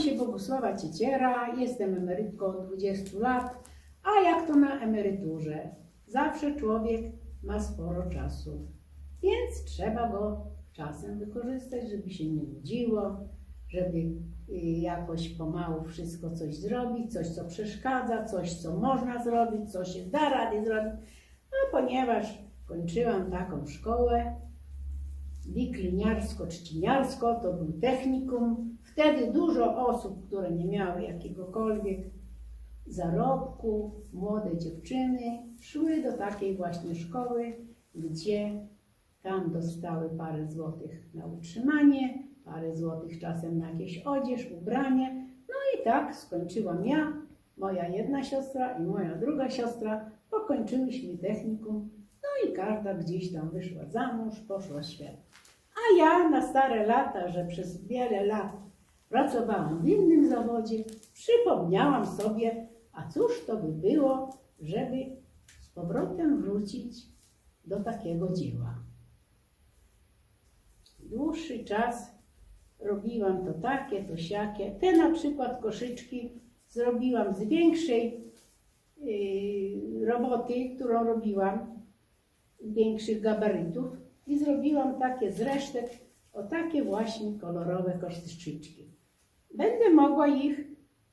się Bogusława Cieciera, jestem emerytką od 20 lat, a jak to na emeryturze? Zawsze człowiek ma sporo czasu, więc trzeba go czasem wykorzystać, żeby się nie nudziło, żeby y, jakoś pomału wszystko coś zrobić, coś co przeszkadza, coś co można zrobić, co się da rady zrobić. No ponieważ kończyłam taką szkołę, wikliniarsko-trzciniarsko, to był technikum. Wtedy dużo osób, które nie miały jakiegokolwiek zarobku, młode dziewczyny, szły do takiej właśnie szkoły, gdzie tam dostały parę złotych na utrzymanie, parę złotych czasem na jakieś odzież, ubranie. No i tak skończyłam ja, moja jedna siostra i moja druga siostra. Pokończyłyśmy technikum, no i każda gdzieś tam wyszła za mąż, poszła świat. A ja na stare lata, że przez wiele lat pracowałam w innym zawodzie, przypomniałam sobie, a cóż to by było, żeby z powrotem wrócić do takiego dzieła. Dłuższy czas robiłam to takie, to siakie. Te na przykład koszyczki zrobiłam z większej yy, roboty, którą robiłam, większych gabarytów i zrobiłam takie z resztek, o takie właśnie kolorowe koszyczki. Będę mogła ich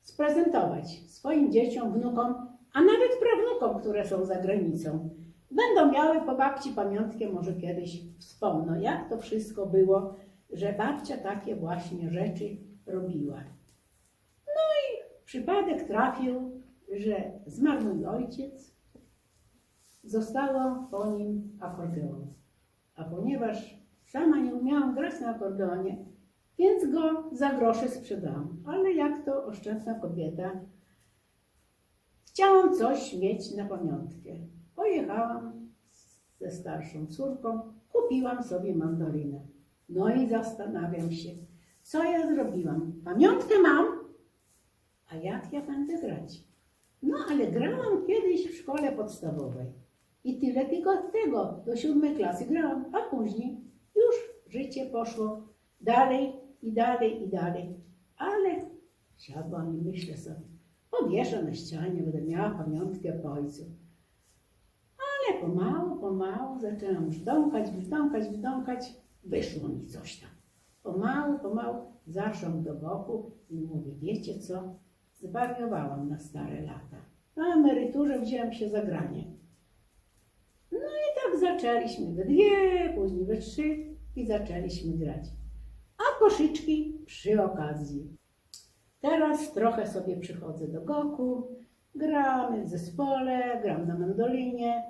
sprezentować swoim dzieciom, wnukom, a nawet prawnukom, które są za granicą. Będą miały po babci pamiątkę, może kiedyś wspomną, jak to wszystko było, że babcia takie właśnie rzeczy robiła. No i przypadek trafił, że zmarł mój ojciec, zostało po nim akordeon. A ponieważ sama nie umiałam grać na akordeonie, więc go za grosze sprzedałam. Ale jak to oszczędna kobieta, chciałam coś mieć na pamiątkę. Pojechałam ze starszą córką, kupiłam sobie mandolinę. No i zastanawiam się, co ja zrobiłam. Pamiątkę mam, a jak ja będę grać? No ale grałam kiedyś w szkole podstawowej. I tyle tylko tego, do siódmej klasy grałam, a później już życie poszło dalej i dalej i dalej. Ale siadłam i myślę sobie, powieszę na ścianie, będę miała pamiątkę po ojcu. Ale pomału, pomału zaczęłam już dąkać, wydąkać, wydąkać, wyszło mi coś tam. Pomału, pomału zaszłam do boku i mówię, wiecie co, zwariowałam na stare lata. Na emeryturze wzięłam się za granie. No i tak zaczęliśmy we dwie, później we trzy i zaczęliśmy grać. A koszyczki przy okazji. Teraz trochę sobie przychodzę do Goku, gramy w zespole, gram na mandolinie.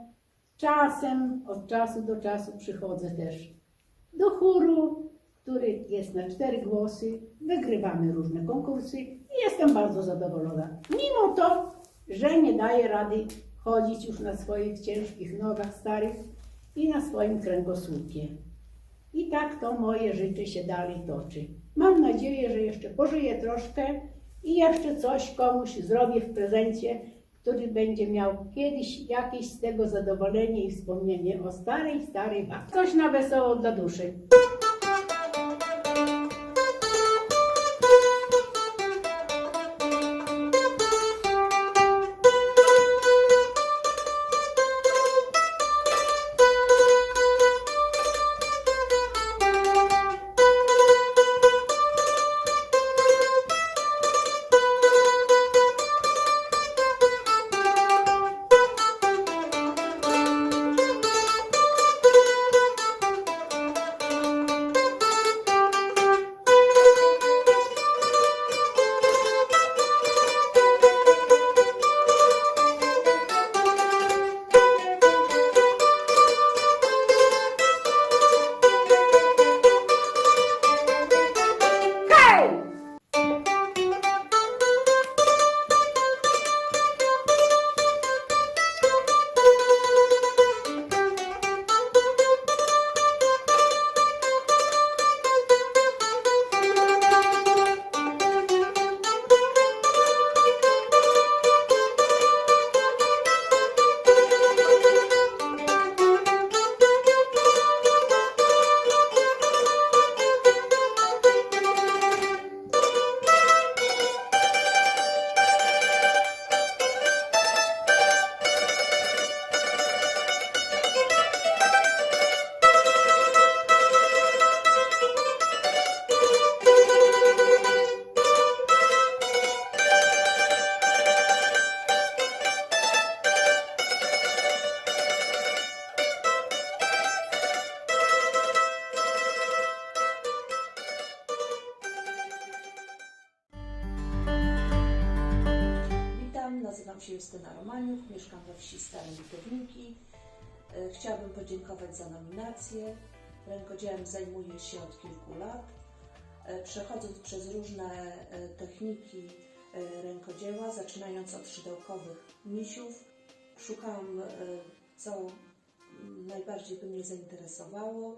Czasem, od czasu do czasu przychodzę też do chóru, który jest na cztery głosy. Wygrywamy różne konkursy i jestem bardzo zadowolona. Mimo to, że nie daję rady chodzić już na swoich ciężkich nogach starych i na swoim kręgosłupie. I tak to moje życie się dalej toczy. Mam nadzieję, że jeszcze pożyję troszkę i jeszcze coś komuś zrobię w prezencie, który będzie miał kiedyś jakieś z tego zadowolenie i wspomnienie o starej, starej babci. Coś na wesoło dla duszy. Podziękować za nominację. Rękodziełem zajmuję się od kilku lat. E, Przechodząc przez różne e, techniki e, rękodzieła, zaczynając od szydełkowych misiów, szukałam, co najbardziej by mnie zainteresowało.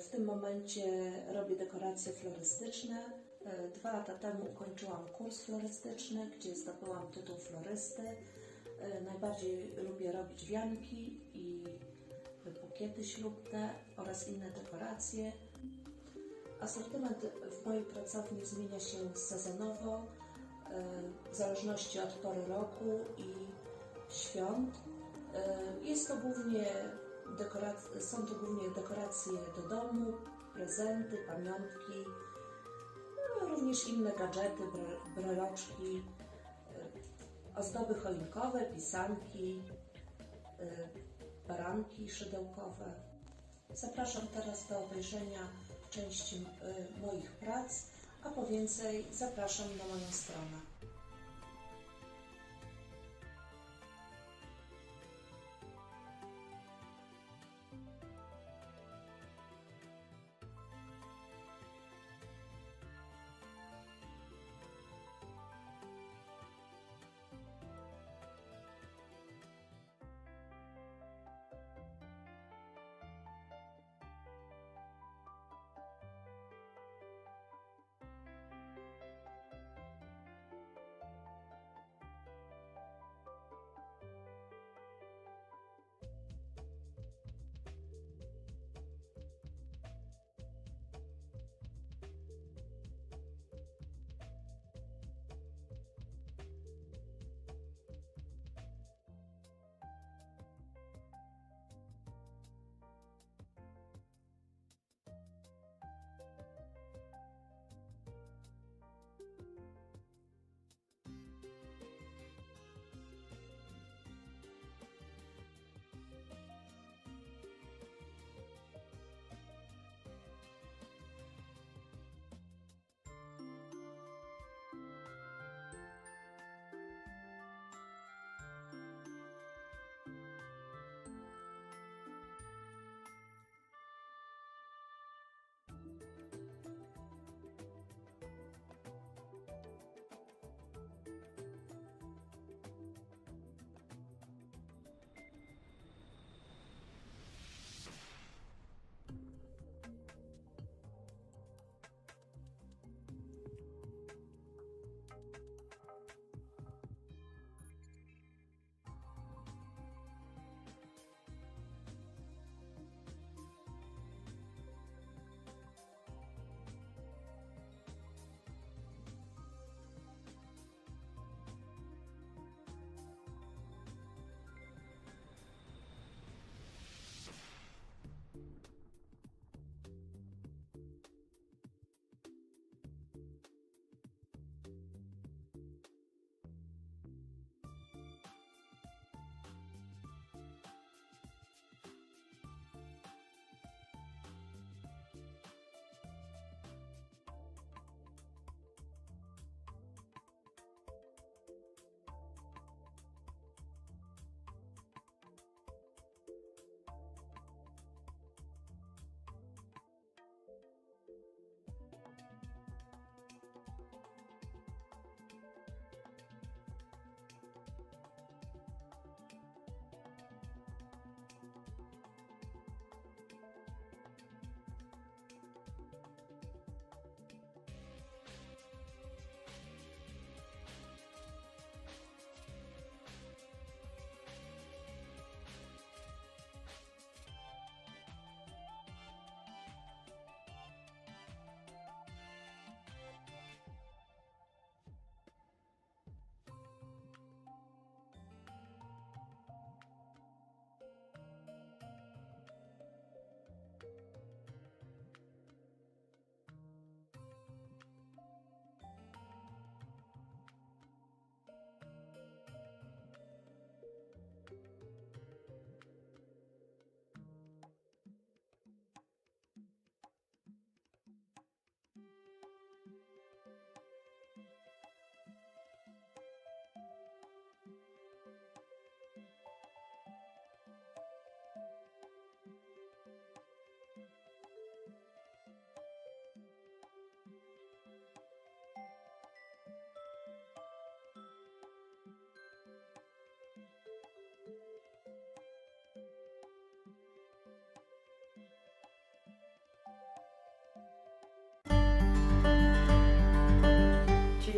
W tym momencie robię dekoracje florystyczne. Dwa lata temu ukończyłam kurs florystyczny, gdzie zdobyłam tytuł florysty. Najbardziej lubię robić wianki i bukiety ślubne oraz inne dekoracje. Asortyment w mojej pracowni zmienia się sezonowo, e, w zależności od pory roku i świąt. E, Jest to głównie są to głównie dekoracje do domu, prezenty, pamiątki, no, również inne gadżety, bre- breloczki, e, ozdoby choinkowe, pisanki, baranki szydełkowe. Zapraszam teraz do obejrzenia części e, moich prac, a po więcej zapraszam na moją stronę.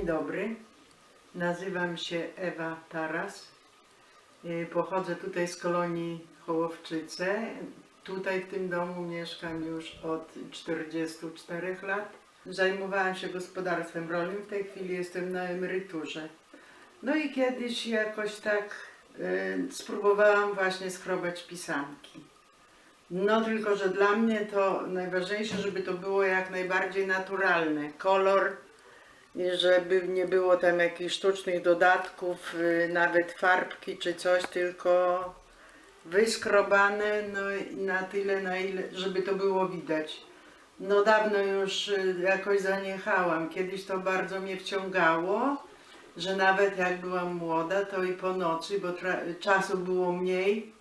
Dzień dobry. Nazywam się Ewa Taras. Y, Pochodzę tutaj z kolonii Hołowczyce. Tutaj w tym domu mieszkam już od 44 lat. Zajmowałam się gospodarstwem rolnym, w tej chwili jestem na emeryturze. No i kiedyś jakoś tak y, spróbowałam właśnie skrobać pisanki. No tylko, że dla mnie to najważniejsze, żeby to było jak najbardziej naturalne. Kolor, żeby nie było tam jakichś sztucznych dodatków, y, nawet farbki czy coś, tylko wyskrobane no na tyle, na ile, żeby to było widać. No dawno już y, jakoś zaniechałam. Kiedyś to bardzo mnie wciągało, że nawet jak byłam młoda, to i po nocy, bo czasu było mniej,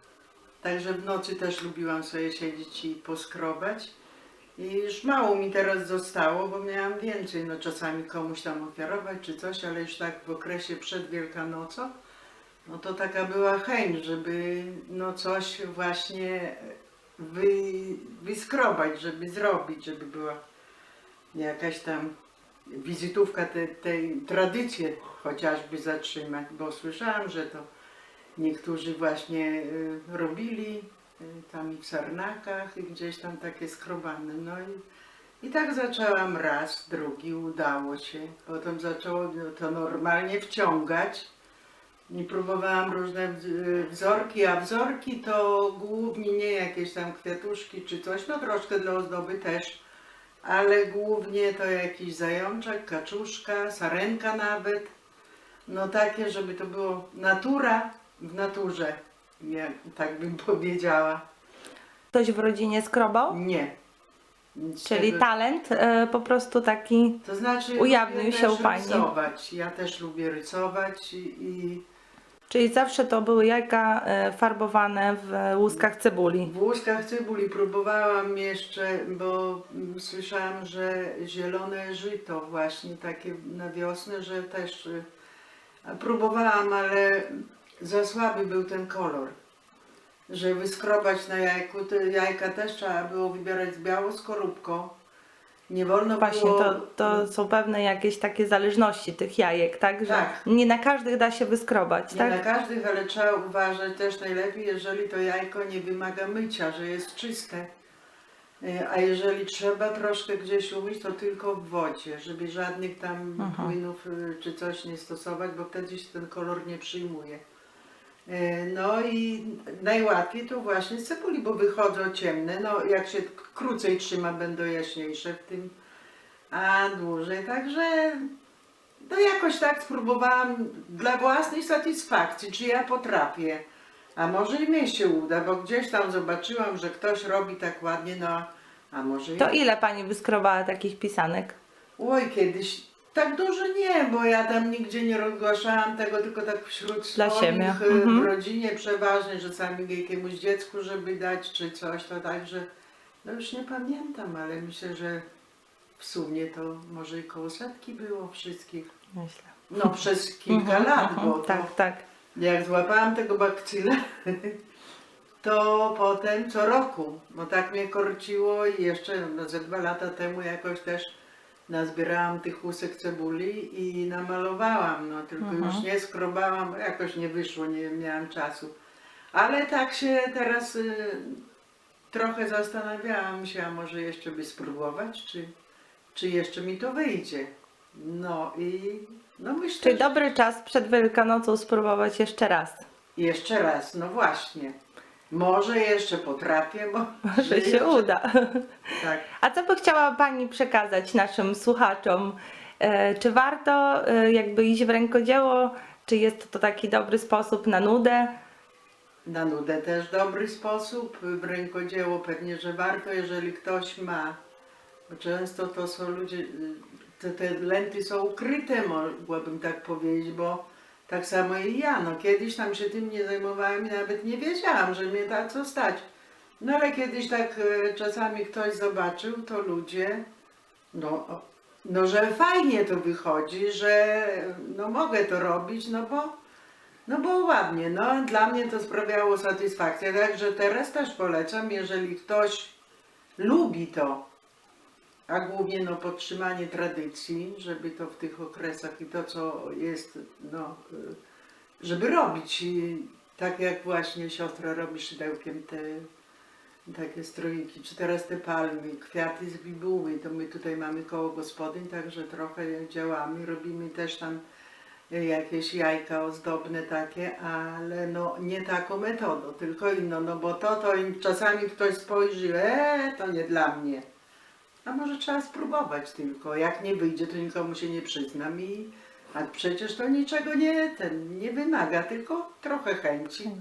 także w nocy też lubiłam sobie siedzieć i poskrobać. I już mało mi teraz zostało, bo miałam więcej, no czasami komuś tam ofiarować czy coś, ale już tak w okresie przed Wielkanocą, no to taka była chęć, żeby no coś właśnie wy, wyskrobać, żeby zrobić, żeby była jakaś tam wizytówka te, tej tradycji chociażby zatrzymać, bo słyszałam, że to niektórzy właśnie y, robili tam i w Sarnakach i gdzieś tam takie skrobane. No i, i tak zaczęłam raz, drugi, udało się. Potem zaczęło to normalnie wciągać i próbowałam różne wz- wzorki, a wzorki to głównie nie jakieś tam kwiatuszki czy coś, no troszkę dla ozdoby też, ale głównie to jakiś zajączek, kaczuszka, sarenka nawet. No takie, żeby to było natura w naturze, jak, tak bym powiedziała. Ktoś w rodzinie skrobał? Nie. Nic Czyli tego- talent e, po prostu taki. To znaczy ujawnił lubię się też u pani. rysować. Ja też lubię rysować i, i Czyli zawsze to były jajka e, farbowane w łuskach cebuli. w łuskach cebuli próbowałam jeszcze, bo mm, słyszałam, że zielone żyto właśnie takie na wiosnę, że też y, a próbowałam, ale za słaby był ten kolor. Że wyskrobać na jajku, te jajka też trzeba było wybierać z białą skorupką. Nie wolno Właśnie było... to, to są pewne jakieś takie zależności tych jajek, tak? Że Tak. nie na każdych da się wyskrobać, Nie tak? na każdych, ale trzeba uważać też najlepiej, jeżeli to jajko nie wymaga mycia, że jest czyste. Y, A jeżeli trzeba troszkę gdzieś umyć, to tylko w wodzie, żeby żadnych tam Mhm. płynów y, czy coś nie stosować, bo wtedy się ten kolor nie przyjmuje. Y, No i najłatwiej to właśnie z cebuli, bo wychodzą ciemne. No jak się krócej trzyma, będą jaśniejsze w tym, a dłużej. Także no jakoś tak spróbowałam dla własnej satysfakcji, czy ja potrafię. A może i mnie się uda, bo gdzieś tam zobaczyłam, że ktoś robi tak ładnie, no a może i... To ile pani wyskrobała takich pisanek? Oj, kiedyś tak dużo nie, bo ja tam nigdzie nie rozgłaszałam tego, tylko tak wśród Dla swoich, siebie. y, Mhm. w rodzinie przeważnie, że sami jakiemuś dziecku, żeby dać, czy coś, to także, no już nie pamiętam, ale myślę, że w sumie to może i koło setki było wszystkich. Myślę. No przez kilka Mhm, lat, mhm, bo to, Tak, tak. jak złapałam tego bakcyla, to potem co roku, bo tak mnie korciło i jeszcze no, ze dwa lata temu jakoś też nazbierałam tych łusek cebuli i namalowałam, no tylko Mhm. już nie skrobałam, jakoś nie wyszło, nie miałam czasu. Ale tak się teraz y, trochę zastanawiałam się, a może jeszcze by spróbować, czy, czy jeszcze mi to wyjdzie. No i no myślę, Czyli że- dobry czas przed Wielkanocą spróbować jeszcze raz. jeszcze raz, no właśnie. Może jeszcze potrafię, bo Może się uda. Tak. A co by chciała Pani przekazać naszym słuchaczom? E, Czy warto e, jakby iść w rękodzieło? Czy jest to taki dobry sposób na nudę? Na nudę też dobry sposób. W rękodzieło pewnie, że warto, jeżeli ktoś ma. Bo często to są ludzie, y, te, te lenty są ukryte, mogłabym tak powiedzieć, bo tak samo i ja. No kiedyś tam się tym nie zajmowałem i nawet nie wiedziałam, że mnie tak co stać. No ale kiedyś tak e, czasami ktoś zobaczył, to ludzie, no, no że fajnie to wychodzi, że no mogę to robić, no bo no bo ładnie, no dla mnie to sprawiało satysfakcję, także teraz też polecam, jeżeli ktoś lubi to, a głównie no, podtrzymanie tradycji, żeby to w tych okresach i to, co jest, no, y, żeby robić. I tak jak właśnie siostra robi szydełkiem te takie stroiki, czy teraz te palmy, kwiaty z bibuły, to my tutaj mamy koło gospodyń, także trochę działamy, robimy też tam y, jakieś jajka ozdobne takie, ale no nie taką metodą, tylko inną, no bo to, to im czasami ktoś spojrzy, e, to nie dla mnie. A może trzeba spróbować tylko, jak nie wyjdzie, to nikomu się nie przyznam i a przecież to niczego nie, ten, nie wymaga, tylko trochę chęci.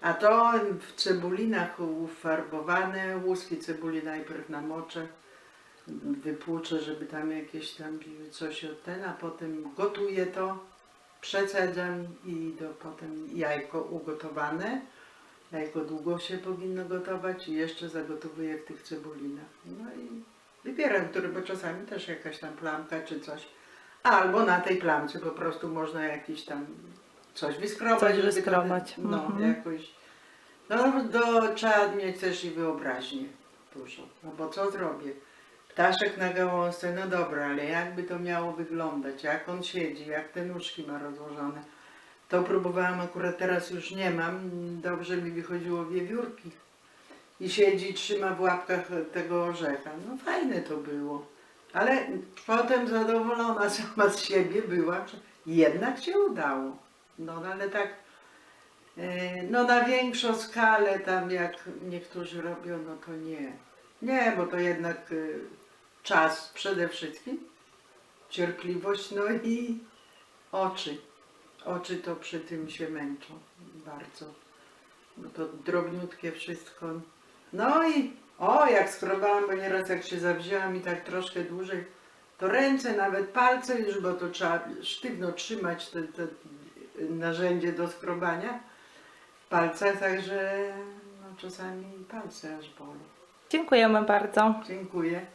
A to w cebulinach ufarbowane, łuski cebuli najpierw namoczę, wypłuczę, żeby tam jakieś tam coś od ten, a potem gotuję to, przecedzam i do potem jajko ugotowane. Jajko długo się powinno gotować i jeszcze zagotowuję w tych cebulinach. No i wybieram, które, bo czasami też jakaś tam plamka czy coś. Albo na tej plamce po prostu można jakiś tam coś wyskrobać. Coś żeby to- wyskrobać, No, mhm. jakoś. No, do, trzeba mieć też i wyobraźnię dużo. No bo co zrobię? Ptaszek na gałązce, no dobra, ale jakby to miało wyglądać? Jak on siedzi? Jak te nóżki ma rozłożone? To próbowałam, akurat teraz już nie mam. Dobrze mi wychodziło wiewiórki. I siedzi, trzyma w łapkach tego orzecha. No fajne to było. Ale potem zadowolona sama z siebie była, że jednak się udało. No no, ale tak, e, no na większą skalę tam jak niektórzy robią, no to nie. Nie, bo to jednak e, czas przede wszystkim, cierpliwość, no i oczy. Oczy to przy tym się męczą bardzo. No to drobniutkie wszystko. No i o, jak skrobałam, bo nieraz jak się zawzięłam i tak troszkę dłużej, to ręce, nawet palce już, bo to trzeba sztywno trzymać te, te narzędzie do skrobania w palcach, także no, czasami palce aż bolą. Dziękujemy bardzo. Dziękuję.